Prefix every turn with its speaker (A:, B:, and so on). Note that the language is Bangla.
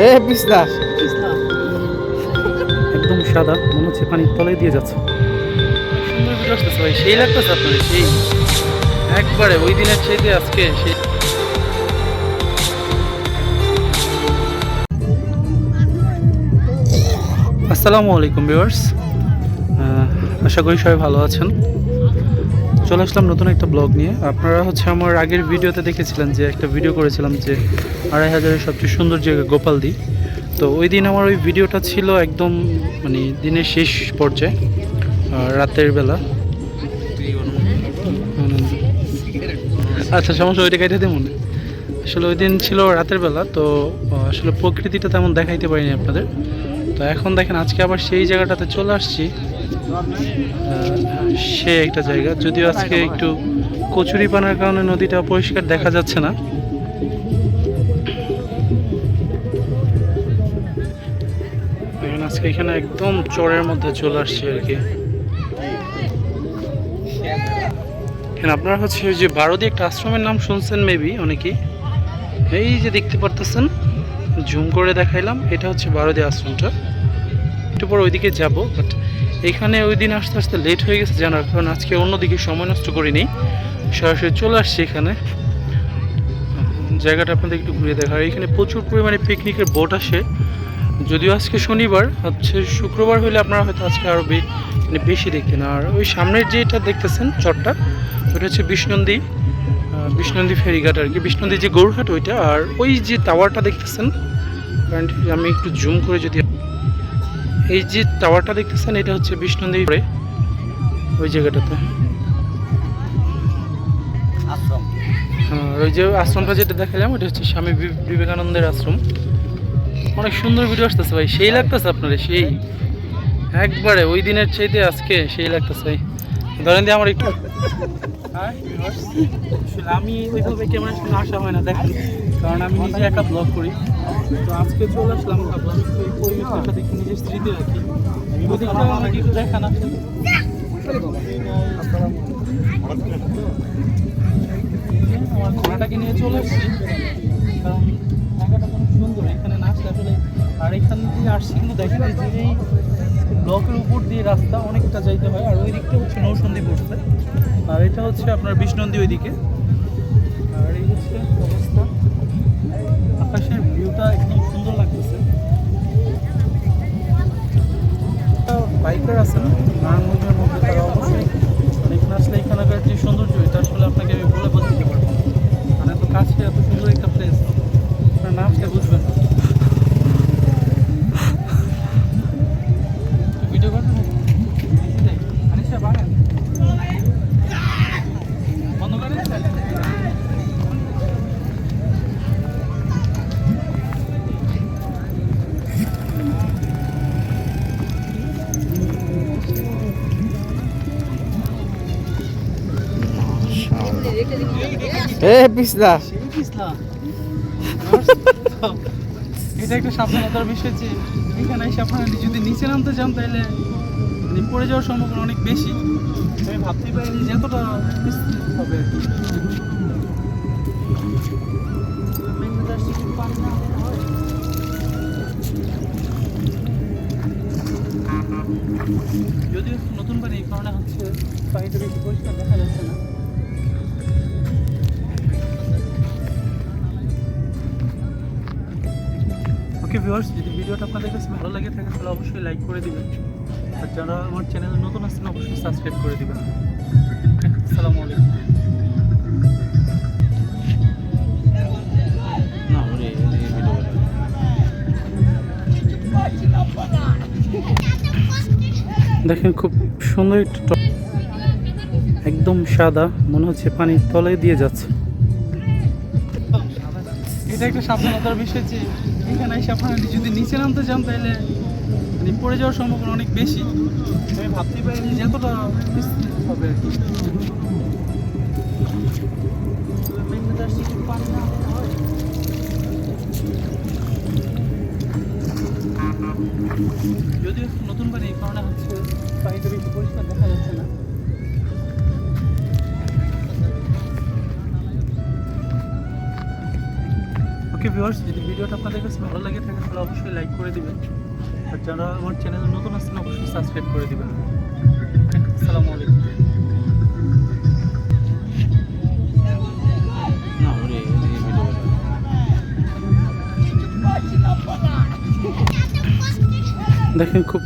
A: এ পিছলা
B: একদম সাদা মনে হচ্ছে পানির তলায় দিয়ে যাচ্ছে। সুন্দর ভিডিও আসতেছে ভাই সেই লাগতেছে আপনার সেই। একবারে ওই দিনের চাইতে আজকে সেই। আসসালামু আলাইকুম ভিউয়ার্স। আশা করি সবাই ভালো আছেন। চলে আসলাম নতুন একটা ব্লগ নিয়ে। আপনারা হচ্ছে আমার আগের ভিডিওতে দেখেছিলেন যে একটা ভিডিও করেছিলাম যে আড়াই হাজারের সবচেয়ে সুন্দর জায়গা গোপালদি। তো ওই দিন আমার ওই ভিডিওটা ছিল একদম মানে দিনের শেষ পর্যায়ে রাতের বেলা। আচ্ছা সমস্যা, ওইটা কেটে দেবো আসলে ওই দিন ছিল রাতের বেলা, তো আসলে প্রকৃতিটা তেমন দেখাইতে পারিনি আপনাদের। তো এখন দেখেন, আজকে আবার সেই জায়গাটাতে চলে আসছি। সে একটা জায়গা। যদিও আজকে একটু কচুরি পানার কারণে নদীটা পরিষ্কার দেখা যাচ্ছে না। আজকে এখানে একদম চরের মধ্যে চলে আসছে আর কি। আপনারা হচ্ছে যে বারোদি একটা আশ্রমের নাম শুনছেন মেবি অনেকেই এই যে দেখতে পারতেছেন জুম করে দেখাইলাম, এটা হচ্ছে বারোদি আশ্রমটা। একটু পর ওইদিকে যাব বাট এখানে ওই দিন আসতে আসতে লেট হয়ে গেছে জানার কারণ আজকে অন্যদিকে সময় নষ্ট করিনি। সরাসরি চলে আসছি এখানে। জায়গাটা আপনাদের একটু ঘুরে দেখা আর এখানে প্রচুর পরিমাণে পিকনিকের বোট আসে। যদিও আজকে শনিবার, হচ্ছে শুক্রবার হলে আপনারা হয়তো আজকে আরও মানে বেশি দেখতেন। আর ওই সামনের যেটা দেখতেছেন চরটা, ওটা হচ্ছে বিষ্ণন্দী। বিষ্ণন্দী ফেরিঘাট আর কি। বিষ্ণন্দী যে গৌরঘাট ওইটা। আর ওই যে টাওয়ারটা দেখতেছেন আমি একটু জুম করে যদি এই যে টাওয়ারটা দেখতেছেন এটা হচ্ছে বিষ্ণন্দী পরে। ওই জায়গাটাতে।
A: আশ্রম।
B: আর ওই যে আশ্রমটা যেটা দেখালাম ওটা হচ্ছে স্বামী বি- বিবেকানন্দের আশ্রম। অনেক সুন্দর ভিডিও আসতেছে ভাই সেই লাগতেছে আপনার সেই। একবারে ওই দিনের চাইতে আজকে সেই লাগতেছে ভাই। ধরেন দিয়ে আমার একটু Hi, আমি ওইভাবে ক্যামেরার সামনে আসা হয় না দেখেন। কারণ আমি নিজে একা ব্লগ করি। আজকে চলে আসলাম, ভাবলাম এই পরিবেশটার সাথে একটু নিজের স্মৃতি রাখি। ওদিকটাও আমাকে আমার ঘোড়াটাকে নিয়ে চলে এসেছি। কারণ সুন্দর, এখানে না আসলে আর এখান দিয়ে আসছি কিন্তু দেখা যে ব্লকের উপর দিয়ে রাস্তা অনেকটা যাইতে হয়, আর ওই দিকটা হচ্ছে নৌসন্ধি পড়ছে। আর এটা হচ্ছে আপনার বিষ্ণন্দী ওইদিকে। আর এই হচ্ছে অবস্থা। আকাশের বাইকার আছেন নারায়ণগঞ্জের
A: এ পিছলা
B: এটা একটা সাবধানতার বিষয় যে, এখানে এসে আপনারা যদি নিচে নামতে চান, তাহলে মানে পড়ে যাওয়ার সম্ভাবনা অনেক বেশি। আমি ভাবতেই পারিনি যে এতটা হবে যদিও নতুন বাড়ি, এই কারণে হচ্ছে পানিটা বেশি পরিষ্কার ভিউয়ার্স যদি ভিডিওটা আপনাদের কাছে ভালো লাগে থাকে, তাহলে অবশ্যই লাইক করে দিবেন। আর যারা আমার চ্যানেলে নতুন আসছেন অবশ্যই সাবস্ক্রাইব করে দিবেন। আসসালামু আলাইকুম। দেখেন, খুব সুন্দর একটা একদম সাদা, মনে হচ্ছে পানির তলায় দিয়ে যাচ্ছে। এটা একটা সাবধানতার বিষয় যে এখানে এসে আপনারা যদি নিচে নামতে চান তাহলে মানে পড়ে যাওয়ার সম্ভাবনা অনেক বেশি। আমি ভাবতেই পারিনি যে এতটা হবে আর নতুন এই কারণে হচ্ছে পানিটা ভিউয়ার্স যদি ভিডিওটা আপনাদের কাছে ভালো লাগে থাকে, তাহলে অবশ্যই লাইক করে দেবেন। আর যারা আমার চ্যানেলে নতুন আসছেন অবশ্যই সাবস্ক্রাইব করে দেবেন। আসসালামু আলাইকুম। দেখেন, খুব